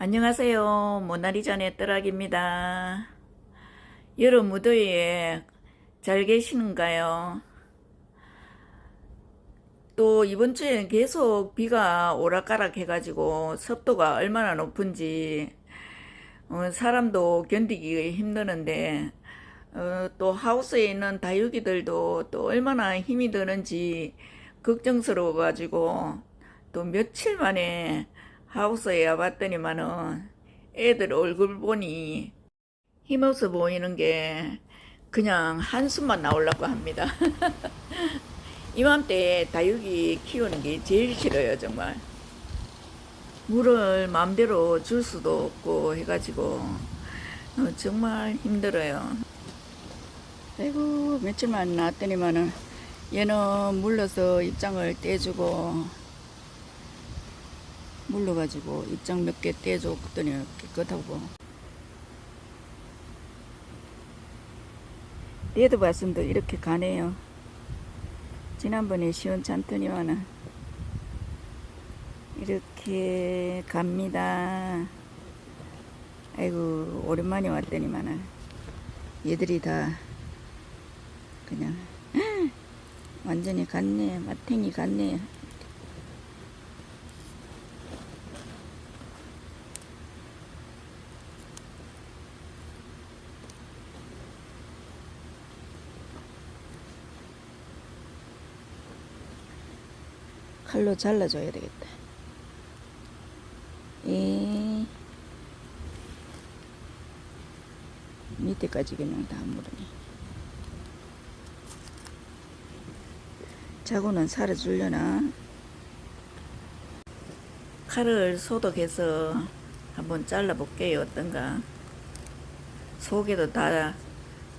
안녕하세요. 모나리잔의 떠락입니다. 여름 무더위에 잘 계시는가요? 또 이번 주에는 계속 비가 오락가락 해가지고 습도가 얼마나 높은지 어, 사람도 견디기 힘드는데 어, 또 하우스에 있는 다육이들도 또 얼마나 힘이 드는지 걱정스러워가지고 또 며칠 만에 하우스에 와봤더니만은 애들 얼굴 보니 힘없어 보이는 게 그냥 한숨만 나오려고 합니다. 이맘때 다육이 키우는 게 제일 싫어요, 정말. 물을 마음대로 줄 수도 없고 해가지고 어, 정말 힘들어요. 아이고 며칠만 나왔더니만은 얘는 물러서 입장을 떼주고 물러가지고 입장 몇 개 떼줬더니 깨끗하고 얘도 봤음도 이렇게 가네요. 지난번에 시원찮더니만은 이렇게 갑니다. 아이고 오랜만에 왔더니만은 얘들이 다 그냥 완전히 갔네 마탱이 갔네 칼로 잘라줘야 되겠다. 이 밑에까지 그냥 다 물으네 자고는 살아주려나? 칼을 소독해서 한번 잘라볼게요. 어떤가? 속에도 다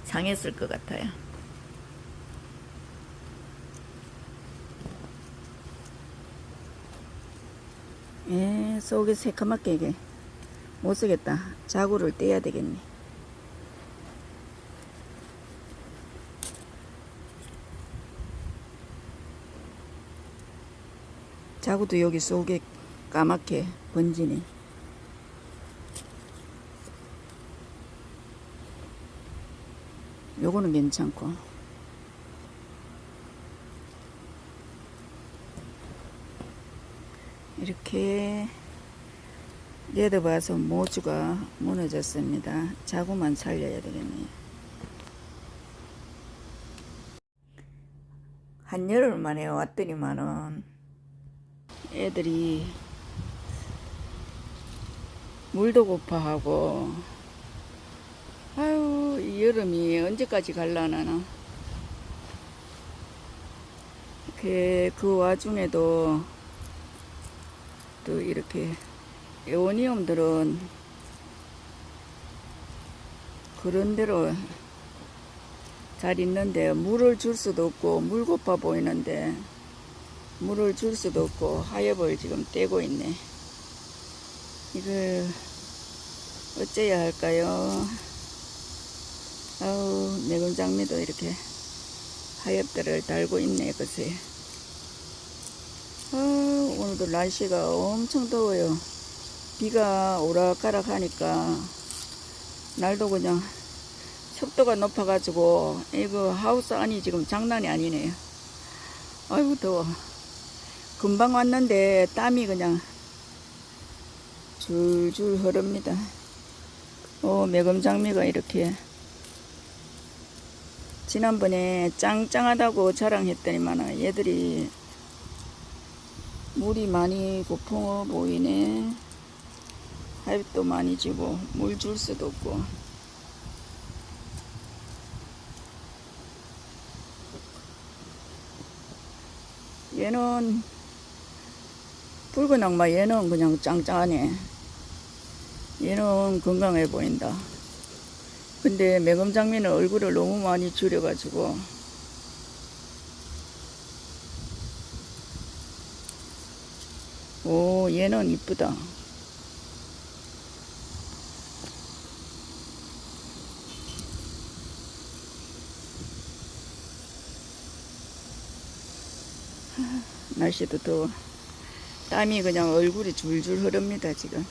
상했을 것 같아요 에 속에 새까맣게 이게 못 쓰겠다. 자구를 떼야 되겠네. 자구도 여기 속에 까맣게 번지네. 요거는 괜찮고. 이렇게 내려봐서 모주가 무너졌습니다. 자구만 살려야 되겠네요. 한여름 만에 왔더니만은 애들이 물도 고파하고 아유 이 여름이 언제까지 갈라나 그, 그 와중에도 또 이렇게 에오니움들은 그런 대로 잘 있는데 물을 줄 수도 없고 물 고파 보이는데 물을 줄 수도 없고 하엽을 지금 떼고 있네. 이걸 어째야 할까요? 아우 매금장미도 이렇게 하엽들을 달고 있네 글쎄 아, 오늘도 날씨가 엄청 더워요. 비가 오락가락 하니까 날도 그냥 습도가 높아가지고 이거 하우스 안이 지금 장난이 아니네요. 아이고 더워. 금방 왔는데 땀이 그냥 줄줄 흐릅니다. 오 매금장미가 이렇게 지난번에 짱짱하다고 자랑했더니만 얘들이 물이 많이 고풍어 보이네. 하엽도 많이 지고 물 줄 수도 없고. 얘는 붉은 악마 얘는 그냥 짱짱하네. 얘는 건강해 보인다. 근데 매금장미는 얼굴을 너무 많이 줄여가지고 오, 얘는 이쁘다. 날씨도 더워. 땀이 그냥 얼굴이 줄줄 흐릅니다, 지금.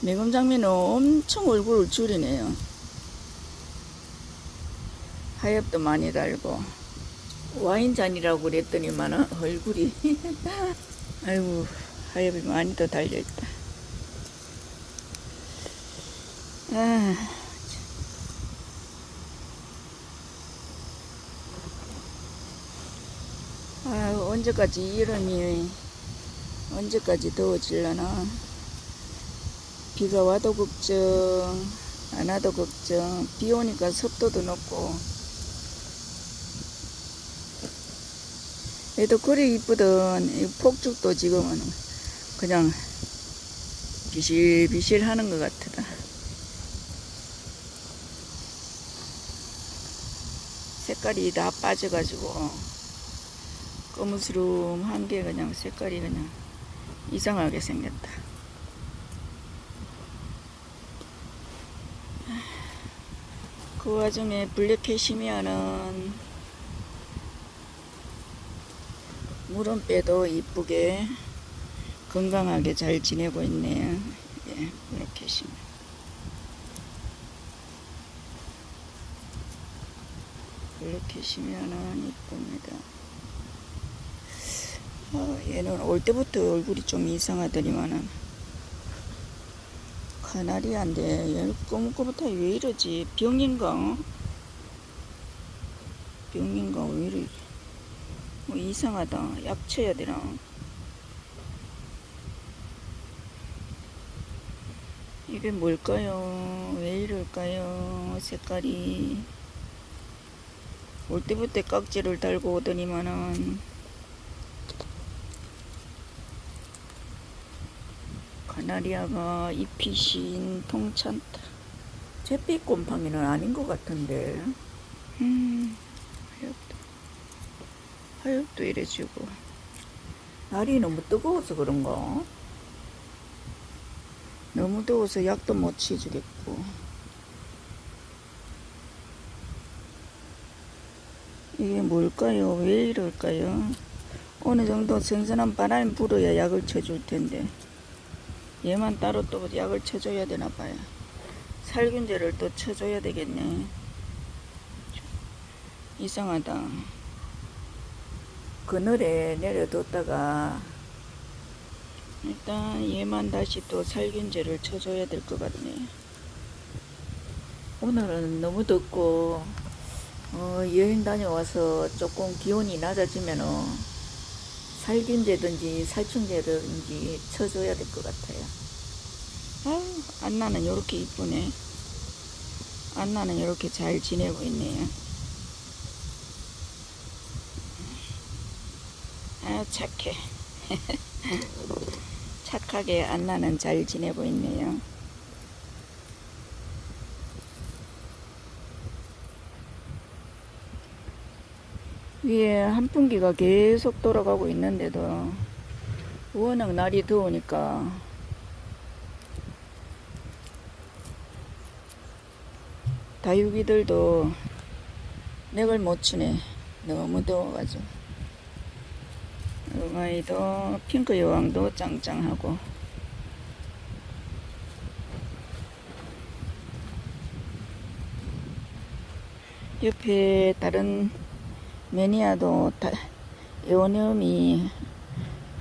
매금장미는 엄청 얼굴을 줄이네요. 하엽도 많이 달고 와인잔이라고 그랬더니만 얼굴이 아이고 하엽이 많이 더 달려있다. 아, 아유, 언제까지 이름이 언제까지 더워질려나? 비가 와도 걱정 안 와도 걱정. 비 오니까 습도도 높고. 얘도 그리 이쁘던 이 폭죽도 지금은 그냥 비실비실 하는 것 같다. 색깔이 다 빠져가지고 거무스름한 게 그냥 색깔이 그냥 이상하게 생겼다. 그 와중에 블랙 캐시미아는 물은빼도 이쁘게 건강하게 잘 지내고 있네요. 예, 블랙 캐시미아. 블랙 캐시미아는 이쁩니다. 어, 얘는 올 때부터 얼굴이 좀 이상하더니만은 카나리아인데 얘 꼬뭇꼬뭇하게 왜 이러지? 병인가 어? 병인가 왜 이러지? 뭐 이상하다. 약 쳐야 되나? 이게 뭘까요? 왜 이럴까요? 색깔이. 올 때부터 깍지를 달고 오더니만은 카나리아가 잎이 신 통찮다. 잿빛 곰팡이는 아닌 것 같은데. 음, 하엽도. 하엽도 이래지고. 날이 너무 뜨거워서 그런가? 너무 더워서 약도 못 치주겠고. 이게 뭘까요? 왜 이럴까요? 어느 정도 선선한 바람이 불어야 약을 쳐줄 텐데. 얘만 따로 또 약을 쳐줘야 되나 봐요. 살균제를 또 쳐줘야 되겠네. 이상하다. 그늘에 내려뒀다가 일단 얘만 다시 또 살균제를 쳐줘야 될 것 같네. 오늘은 너무 덥고 어, 여행 다녀와서 조금 기온이 낮아지면은 살균제든지 살충제든지 쳐줘야 될 것 같아요. 아유, 안나는 이렇게 이쁘네. 안나는 이렇게 잘 지내고 있네요. 아 착해. 착하게 안나는 잘 지내고 있네요. 위에 한풍기가 계속 돌아가고 있는데도 워낙 날이 더우니까 다육이들도 맥을 못 추네. 너무 더워가지고. 여가이도 핑크 여왕도 짱짱하고 옆에 다른 매니아도 다, 에오니움이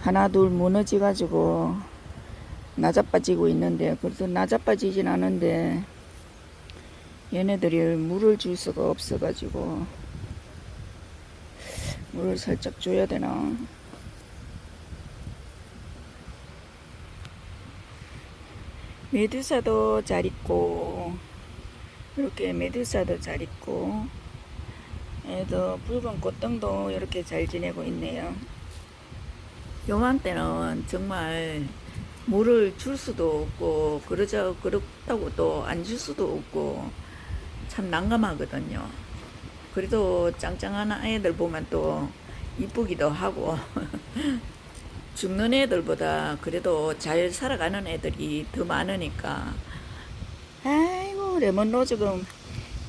하나 둘 무너져 가지고 나자빠지고 있는데 그래도 나자빠지진 않은데 얘네들이 물을 줄 수가 없어 가지고 물을 살짝 줘야 되나? 메두사도 잘 있고 이렇게 메두사도 잘 있고 얘도 붉은 꽃등도 이렇게 잘 지내고 있네요. 요맘때는 정말 물을 줄 수도 없고 그러자 그렇다고 또 안 줄 수도 없고 참 난감하거든요. 그래도 짱짱한 애들 보면 또 이쁘기도 하고 죽는 애들보다 그래도 잘 살아가는 애들이 더 많으니까 아이고 레몬 로즈금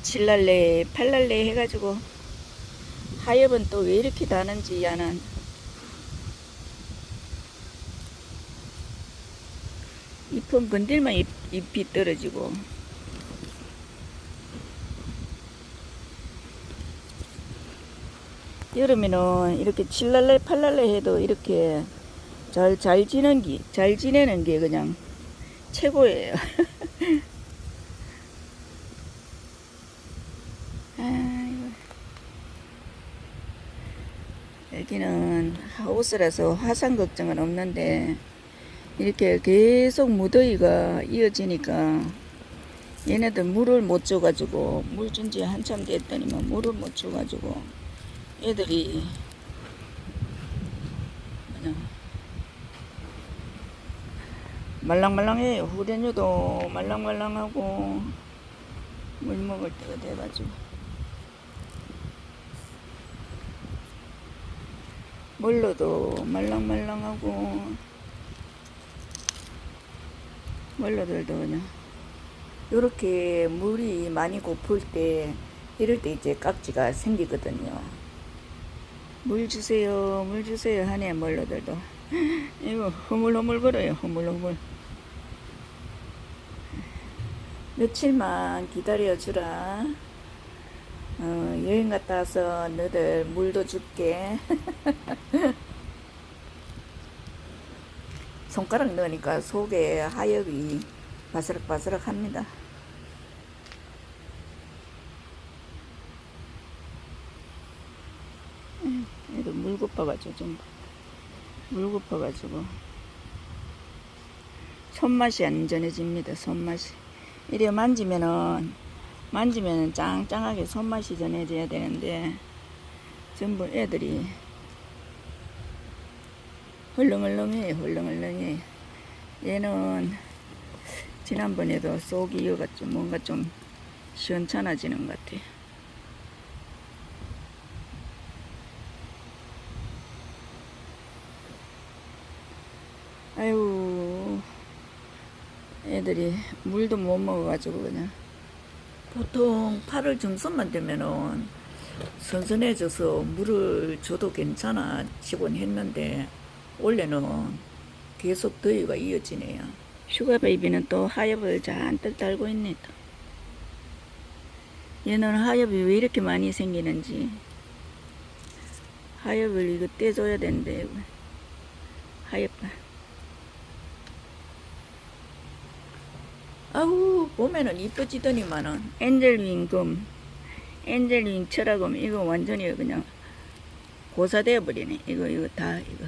칠랄래 팔랄래 해가지고 하엽은 또 왜 이렇게 다는지 야는 잎은 건들만 잎, 잎이 떨어지고 여름에는 이렇게 칠랄래 팔랄래 해도 이렇게 잘, 잘 지는 게, 잘 지내는 게 그냥 최고예요. 아이고. 여기는 하우스라서 화산 걱정은 없는데 이렇게 계속 무더위가 이어지니까 얘네들 물을 못 줘가지고 물 준 지 한참 됐더니만 물을 못 줘가지고 애들이 말랑말랑해요. 후레뉴도 말랑말랑하고 물 먹을 때가 돼가지고 멀로도 말랑말랑하고 멀로들도 그냥 요렇게 물이 많이 고플 때 이럴 때 이제 깍지가 생기거든요. 물 주세요 물 주세요 하네 멀로들도. 이거 허물허물 걸어요 허물허물. 며칠만 기다려 주라 어, 여행 갔다 와서 너들 물도 줄게 손가락 넣으니까 속에 하엽이 바스락바스락 합니다. 얘도 물 고파가지고 좀, 물 고파가지고. 손맛이 안전해집니다, 손맛이. 이래 만지면은, 만지면은 짱짱하게 손맛이 전해져야 되는데, 전부 애들이 헐렁헐렁해, 헐렁헐렁해. 얘는 지난번에도 속이 이어갔죠. 뭔가 좀 시원찮아지는 것 같아. 아유, 애들이 물도 못 먹어가지고 그냥. 보통 8월 중순만 되면은 선선해져서 물을 줘도 괜찮아 지곤 했는데 원래는 계속 더위가 이어지네요. 슈가 베이비는 또 하엽을 잔뜩 달고 있네. 또. 얘는 하엽이 왜 이렇게 많이 생기는지 하엽을 이거 떼줘야 이거. 하엽 아우 봄에는 이뻐지더니만은. 엔젤윙 금 엔젤윙 철학금 이거 완전히 그냥 고사되어 버리네. 이거 이거 다 이거.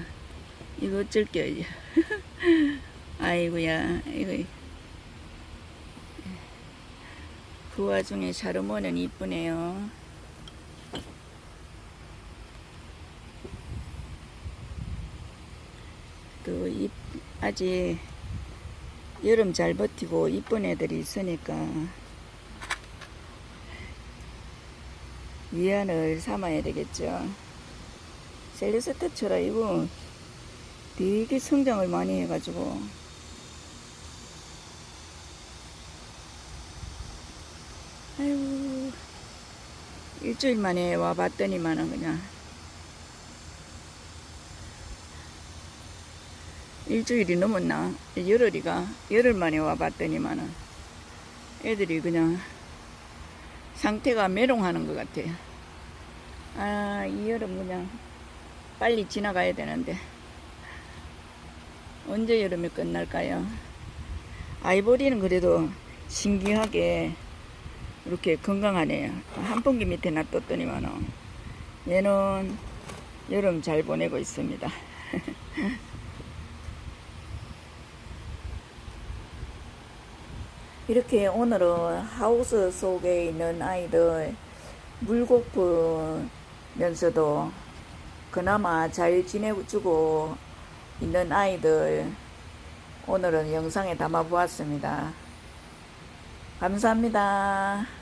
이거 어쩔게요 이제. 아이고야 이거. 그 와중에 샤르모는 이쁘네요. 또 이, 아직 여름 잘 버티고 이쁜 애들이 있으니까 위안을 삼아야 되겠죠. 셀리스트처럼 이거 되게 성장을 많이 해가지고. 아유 일주일 만에 와봤더니만은 그냥 일주일이 넘었나 열흘이가 열흘 만에 와봤더니만은 애들이 그냥 상태가 메롱하는 것 같아요 아이 여름 그냥 빨리 지나가야 되는데 언제 여름이 끝날까요? 아이보리는 그래도 신기하게 이렇게 건강하네요. 한풍기 밑에 놔뒀더니만은 얘는 여름 잘 보내고 있습니다. 이렇게 오늘은 하우스 속에 있는 아이들 물 고프면서도 그나마 잘 지내주고 있는 아이들 오늘은 영상에 담아 보았습니다. 감사합니다.